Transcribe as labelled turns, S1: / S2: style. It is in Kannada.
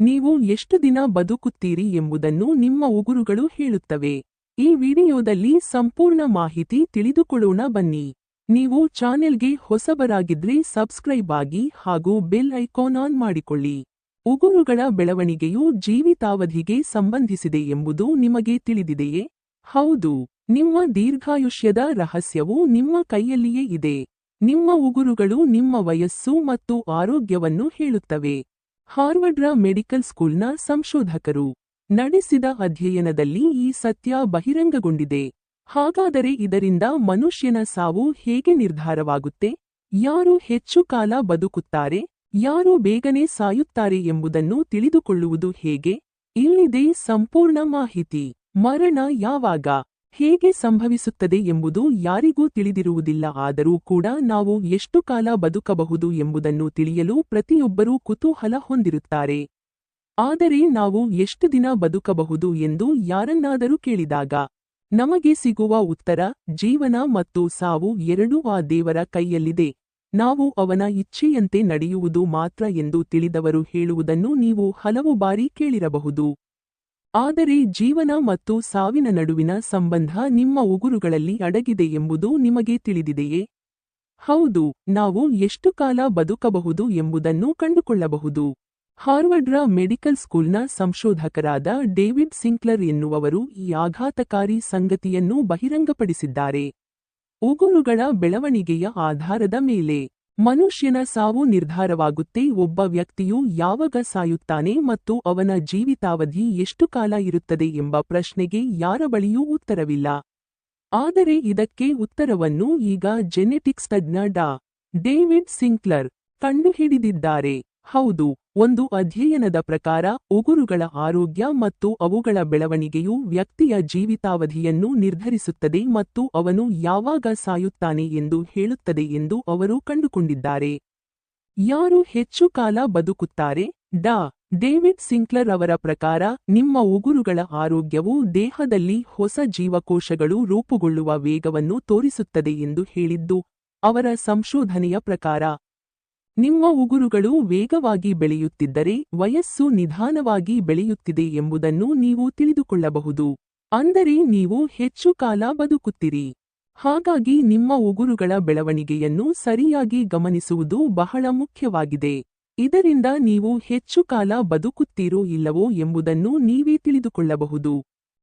S1: ನೀವು ಎಷ್ಟು ದಿನ ಬದುಕುತ್ತೀರಿ ಎಂಬುದನ್ನು ನಿಮ್ಮ ಉಗುರುಗಳು ಹೇಳುತ್ತವೆ. ಈ ವಿಡಿಯೋದಲ್ಲಿ ಸಂಪೂರ್ಣ ಮಾಹಿತಿ ತಿಳಿದುಕೊಳ್ಳೋಣ ಬನ್ನಿ. ನೀವು ಚಾನೆಲ್ಗೆ ಹೊಸಬರಾಗಿದ್ರೆ ಸಬ್ಸ್ಕ್ರೈಬ್ ಆಗಿ ಹಾಗೂ ಬೆಲ್ ಐಕಾನ್ ಆನ್ ಮಾಡಿಕೊಳ್ಳಿ. ಉಗುರುಗಳ ಬೆಳವಣಿಗೆಯು ಜೀವಿತಾವಧಿಗೆ ಸಂಬಂಧಿಸಿದೆ ಎಂಬುದು ನಿಮಗೆ ತಿಳಿದಿದೆಯೇ? ಹೌದು. ನಿಮ್ಮ ದೀರ್ಘಾಯುಷ್ಯದ ರಹಸ್ಯವು ನಿಮ್ಮ ಕೈಯಲ್ಲಿಯೇ ಇದೆ. ನಿಮ್ಮ ಉಗುರುಗಳು ನಿಮ್ಮ ವಯಸ್ಸು ಮತ್ತು ಆರೋಗ್ಯವನ್ನು ಹೇಳುತ್ತವೆ. ಹಾರ್ವರ್ಡ್ರ ಮೆಡಿಕಲ್ ಸ್ಕೂಲ್ನ ಸಂಶೋಧಕರು ನಡೆಸಿದ ಅಧ್ಯಯನದಲ್ಲಿ ಈ ಸತ್ಯ ಬಹಿರಂಗಗೊಂಡಿದೆ. ಹಾಗಾದರೆ ಇದರಿಂದ ಮನುಷ್ಯನ ಸಾವು ಹೇಗೆ ನಿರ್ಧಾರವಾಗುತ್ತೆ? ಯಾರು ಹೆಚ್ಚು ಕಾಲ ಬದುಕುತ್ತಾರೆ? ಯಾರು ಬೇಗನೆ ಸಾಯುತ್ತಾರೆ ಎಂಬುದನ್ನು ತಿಳಿದುಕೊಳ್ಳುವುದು ಹೇಗೆ? ಇಲ್ಲಿದೆ ಸಂಪೂರ್ಣ ಮಾಹಿತಿ. ಮರಣ ಯಾವಾಗ? ಹೇಗೆ ಸಂಭವಿಸುತ್ತದೆ ಎಂಬುದು ಯಾರಿಗೂ ತಿಳಿದಿರುವುದಿಲ್ಲ. ಆದರೂ ಕೂಡ ನಾವು ಎಷ್ಟು ಕಾಲ ಬದುಕಬಹುದು ಎಂಬುದನ್ನು ತಿಳಿಯಲು ಪ್ರತಿಯೊಬ್ಬರೂ ಕುತೂಹಲ ಹೊಂದಿರುತ್ತಾರೆ. ಆದರೆ ನಾವು ಎಷ್ಟು ದಿನ ಬದುಕಬಹುದು ಎಂದು ಯಾರನ್ನಾದರೂ ಕೇಳಿದಾಗ, ನಮಗೆ ಸಿಗುವ ಉತ್ತರ, ಜೀವನ ಮತ್ತು ಸಾವು ಎರಡೂ ಆ ದೇವರ ಕೈಯಲ್ಲಿದೆ. ನಾವು ಅವನ ಇಚ್ಛೆಯಂತೆ ನಡೆಯುವುದು ಮಾತ್ರ ಎಂದು ತಿಳಿದವರು ಹೇಳುವುದನ್ನು ನೀವು ಹಲವು ಬಾರಿ ಕೇಳಿರಬಹುದು. ಆದರೆ ಜೀವನ ಮತ್ತು ಸಾವಿನ ನಡುವಿನ ಸಂಬಂಧ ನಿಮ್ಮ ಉಗುರುಗಳಲ್ಲಿ ಅಡಗಿದೆ ಎಂಬುದು ನಿಮಗೆ ತಿಳಿದಿದೆಯೇ? ಹೌದು, ನಾವು ಎಷ್ಟು ಕಾಲ ಬದುಕಬಹುದು ಎಂಬುದನ್ನು ಕಂಡುಕೊಳ್ಳಬಹುದು. ಹಾರ್ವರ್ಡ್ರ ಮೆಡಿಕಲ್ ಸ್ಕೂಲ್ನ ಸಂಶೋಧಕರಾದ ಡೇವಿಡ್ ಸಿಂಕ್ಲರ್ ಎನ್ನುವವರು ಈ ಆಘಾತಕಾರಿ ಸಂಗತಿಯನ್ನು ಬಹಿರಂಗಪಡಿಸಿದ್ದಾರೆ. ಉಗುರುಗಳ ಬೆಳವಣಿಗೆಯ ಆಧಾರದ ಮೇಲೆ. ಮನುಷ್ಯನ ಸಾವು ನಿರ್ಧಾರವಾಗುತ್ತೆ. ಒಬ್ಬ ವ್ಯಕ್ತಿಯು ಯಾವಾಗ ಸಾಯುತ್ತಾನೆ ಮತ್ತು ಅವನ ಜೀವಿತಾವಧಿ ಎಷ್ಟು ಕಾಲ ಇರುತ್ತದೆ ಎಂಬ ಪ್ರಶ್ನೆಗೆ ಯಾರ ಬಳಿಯೂ ಉತ್ತರವಿಲ್ಲ. ಆದರೆ ಇದಕ್ಕೆ ಉತ್ತರವನ್ನು ಈಗ ಜೆನೆಟಿಕ್ಸ್ ತಜ್ಞ ಡಾ. ಡೇವಿಡ್ ಸಿಂಕ್ಲರ್ ಕಂಡುಹಿಡಿದಿದ್ದಾರೆ. ಹೌದು, ಒಂದು ಅಧ್ಯಯನದ ಪ್ರಕಾರ ಉಗುರುಗಳ ಆರೋಗ್ಯ ಮತ್ತು ಅವುಗಳ ಬೆಳವಣಿಗೆಯು ವ್ಯಕ್ತಿಯ ಜೀವಿತಾವಧಿಯನ್ನು ನಿರ್ಧರಿಸುತ್ತದೆ ಮತ್ತು ಅವನು ಯಾವಾಗ ಸಾಯುತ್ತಾನೆ ಎಂದು ಹೇಳುತ್ತದೆ ಎಂದು ಅವರು ಕಂಡುಕೊಂಡಿದ್ದಾರೆ. ಯಾರು ಹೆಚ್ಚು ಕಾಲ ಬದುಕುತ್ತಾರೆ? ಡಾ. ಡೇವಿಡ್ ಸಿಂಕ್ಲರ್ ಅವರ ಪ್ರಕಾರ, ನಿಮ್ಮ ಉಗುರುಗಳ ಆರೋಗ್ಯವು ದೇಹದಲ್ಲಿ ಹೊಸ ಜೀವಕೋಶಗಳು ರೂಪುಗೊಳ್ಳುವ ವೇಗವನ್ನು ತೋರಿಸುತ್ತದೆ ಎಂದು ಹೇಳಿದ್ದು, ಅವರ ಸಂಶೋಧನೆಯ ಪ್ರಕಾರ ನಿಮ್ಮ ಉಗುರುಗಳು ವೇಗವಾಗಿ ಬೆಳೆಯುತ್ತಿದ್ದರೆ ವಯಸ್ಸು ನಿಧಾನವಾಗಿ ಬೆಳೆಯುತ್ತಿದೆ ಎಂಬುದನ್ನು ನೀವು ತಿಳಿದುಕೊಳ್ಳಬಹುದು. ಅಂದರೆ ನೀವು ಹೆಚ್ಚು ಕಾಲ ಬದುಕುತ್ತೀರಿ. ಹಾಗಾಗಿ ನಿಮ್ಮ ಉಗುರುಗಳ ಬೆಳವಣಿಗೆಯನ್ನು ಸರಿಯಾಗಿ ಗಮನಿಸುವುದು ಬಹಳ ಮುಖ್ಯವಾಗಿದೆ. ಇದರಿಂದ ನೀವು ಹೆಚ್ಚು ಕಾಲ ಬದುಕುತ್ತೀರೋ ಇಲ್ಲವೋ ಎಂಬುದನ್ನು ನೀವೇ ತಿಳಿದುಕೊಳ್ಳಬಹುದು.